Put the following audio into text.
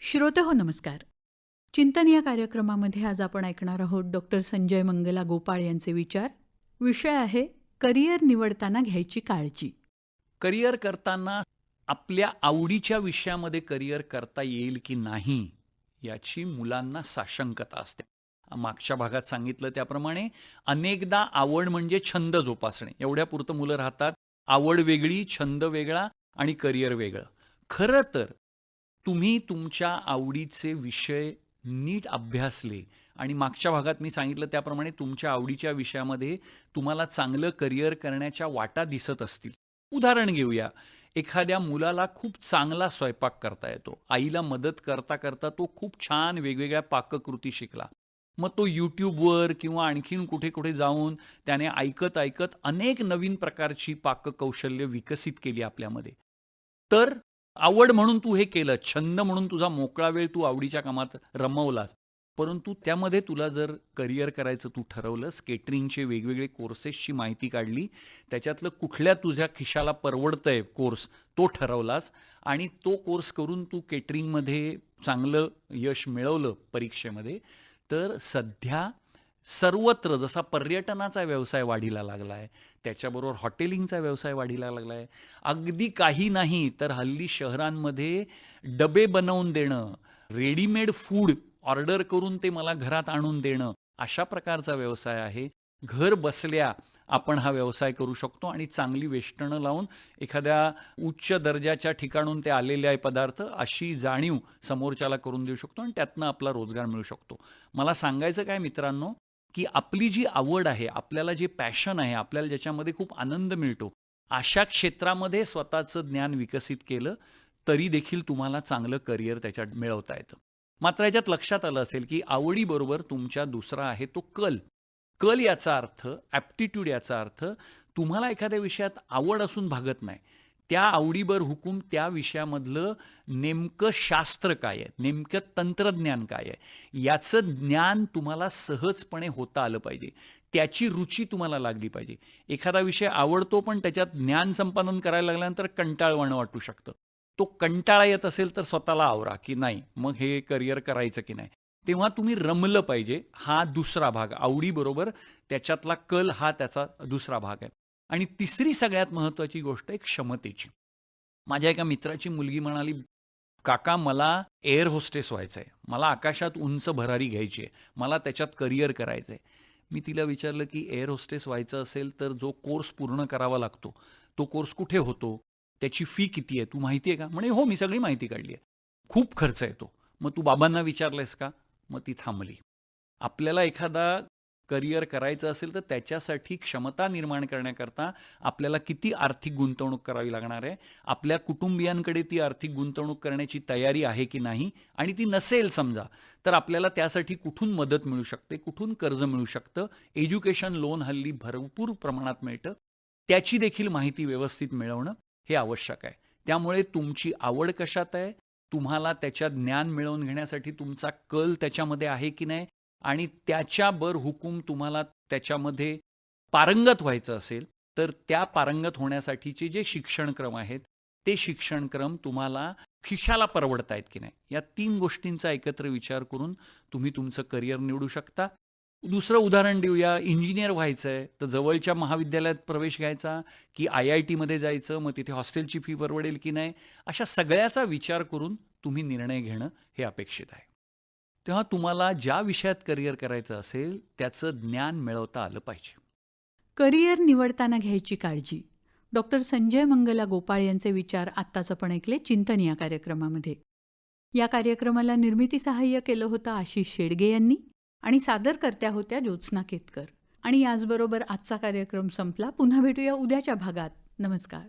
श्रोते हो नमस्कार. चिंतन या कार्यक्रमामध्ये आज आपण ऐकणार आहोत डॉक्टर संजय मंगला गोपाळ यांचे विचार. विषय आहे करिअर निवडताना घ्यायची काळजी. करिअर करताना आपल्या आवडीच्या विषयामध्ये करिअर करता येईल की नाही याची मुलांना साशंकता असते. मागच्या भागात सांगितलं त्याप्रमाणे अनेकदा आवड म्हणजे छंद जोपासणे. एवढ्यापुरतं मुलं राहतात आवड वेगळी छंद वेगळा आणि करिअर वेगळं. खरं तर तुम्ही तुमच्या आवडीचे विषय नीट अभ्यासले. आणि मागच्या भागात मी सांगितलं त्याप्रमाणे तुमच्या आवडीच्या विषयामध्ये तुम्हाला चांगलं करिअर करण्याच्या वाटा दिसत असतील. उदाहरण घेऊया. एखाद्या मुलाला खूप चांगला स्वयंपाक करता येतो. आईला मदत करता करता तो खूप छान वेगवेगळ्या पाककृती शिकला. मग तो यूट्यूबवर किंवा आणखीन कुठे कुठे जाऊन त्याने ऐकत ऐकत अनेक नवीन प्रकारची पाककौशल्य विकसित केली आपल्यामध्ये. तर आवड म्हणून तू हे केलं छंद म्हणून तुझा मोकळा वेळ तू आवडीच्या कामात रमवलास परंतु त्यामध्ये तुला जर करिअर करायचं तू ठरवलंस केटरिंगचे वेगवेगळे कोर्सेसची माहिती काढली त्याच्यातलं कुठल्या तुझ्या खिशाला परवडतंय कोर्स तो ठरवलास आणि तो कोर्स करून तू केटरिंगमध्ये चांगलं यश मिळवलं परीक्षेमध्ये तर सध्या सर्वत्र जसा पर्यटनाचा व्यवसाय वाढीला लागला आहे त्याच्याबरोबर हॉटेलिंगचा व्यवसाय वाढीला लागला आहे अगदी काही नाही तर हल्ली शहरांमध्ये डबे बनवून देणं रेडीमेड फूड ऑर्डर करून ते मला घरात आणून देणं अशा प्रकारचा व्यवसाय आहे. घर बसल्या आपण हा व्यवसाय करू शकतो आणि चांगली वेष्टणं लावून एखाद्या उच्च दर्जाच्या ठिकाणून ते आलेले आहे पदार्थ अशी जाणीव समोरच्याला करून देऊ शकतो आणि त्यातनं आपला रोजगार मिळू शकतो. मला सांगायचं काय मित्रांनो की आपली जी आवड आहे आपल्याला जे पॅशन आहे आपल्याला ज्याच्यामध्ये खूप आनंद मिळतो अशा क्षेत्रामध्ये स्वतःचं ज्ञान विकसित केलं तरी देखील तुम्हाला चांगलं करिअर त्याच्यात मिळवता येतं. मात्र याच्यात लक्षात आलं असेल की आवडीबरोबर तुमच्या दुसरा आहे तो कल. कल याचा अर्थ ॲप्टिट्यूड याचा अर्थ तुम्हाला एखाद्या विषयात आवड असून भागत नाही. त्या आवडीवर हुकूम त्या विषयामधलं नेमकं शास्त्र काय आहे? नेमकं तंत्रज्ञान काय आहे? याचं ज्ञान तुम्हाला सहजपणे होता आलं पाहिजे. त्याची रुची तुम्हाला लागली पाहिजे. एखादा विषय आवडतो पण त्याच्यात ज्ञान संपादन करायला लागल्यानंतर कंटाळवाणं वाटू शकतं. तो कंटाळा येत असेल तर स्वतःला आवरा की नाही मग हे करिअर करायचं की नाही? तेव्हा तुम्ही रमलं पाहिजे. हा दुसरा भाग. आवडीबरोबर त्याच्यातला कल हा त्याचा दुसरा भाग आहे. आणि तिसरी सगळ्यात महत्त्वाची गोष्ट आहे क्षमतेची. माझ्या एका मित्राची मुलगी म्हणाली काका मला एअर होस्टेस व्हायचं आहे मला आकाशात उंच भरारी घ्यायची आहे. मला त्याच्यात करिअर करायचं आहे मी तिला विचारलं की एअर होस्टेस व्हायचं असेल तर जो कोर्स पूर्ण करावा लागतो. तो कोर्स कुठे होतो? त्याची फी किती आहे? तू माहिती आहे का? म्हणे हो मी सगळी माहिती काढली आहे. खूप खर्च येतो. मग तू बाबांना विचारलंयस का? मग ती थांबली. आपल्याला एखादा करिअर करायचं असेल तर त्याच्यासाठी क्षमता निर्माण करण्याकरता आपल्याला किती आर्थिक गुंतवणूक करावी लागणार आहे? आपल्या कुटुंबियांकडे ती आर्थिक गुंतवणूक करण्याची तयारी आहे की नाही? आणि ती नसेल समजा तर आपल्याला त्यासाठी कुठून मदत मिळू शकते? कुठून कर्ज मिळू शकतं? एज्युकेशन लोन हल्ली भरपूर प्रमाणात मिळतं. त्याची देखील माहिती व्यवस्थित मिळवणं हे आवश्यक आहे. त्यामुळे तुमची आवड कशात आहे? तुम्हाला त्याच्यात ज्ञान मिळवून घेण्यासाठी तुमचा कल त्याच्यामध्ये आहे की नाही? आणि त्याच्या बर हुकूम तुम्हाला त्याच्यामध्ये पारंगत व्हायचं असेल तर त्या पारंगत होण्यासाठीचे जे शिक्षणक्रम आहेत ते शिक्षणक्रम तुम्हाला खिशाला परवडतायत की नाही? या तीन गोष्टींचा एकत्र विचार करून तुम्ही तुमचं करिअर निवडू शकता. दुसरं उदाहरण देऊया इंजिनियर व्हायचं आहे तर जवळच्या महाविद्यालयात प्रवेश घ्यायचा की आय आय टीमध्ये जायचं मग तिथे हॉस्टेलची फी परवडेल की नाही? अशा सगळ्याचा विचार करून तुम्ही निर्णय घेणं हे अपेक्षित आहे. तेव्हा तुम्हाला ज्या विषयात करिअर करायचं असेल त्याचं ज्ञान मिळवता आलं पाहिजे. करिअर निवडताना घ्यायची काळजी. डॉक्टर संजय मंगला गोपाळ यांचे विचार आत्ताच आपण ऐकले चिंतन या कार्यक्रमामध्ये. या कार्यक्रमाला निर्मिती सहाय्य केलं होतं आशिष शेडगे यांनी आणि सादरकर्त्या होत्या ज्योत्स्ना केतकर. आणि याचबरोबर आजचा कार्यक्रम संपला. पुन्हा भेटूया उद्याच्या भागात. नमस्कार.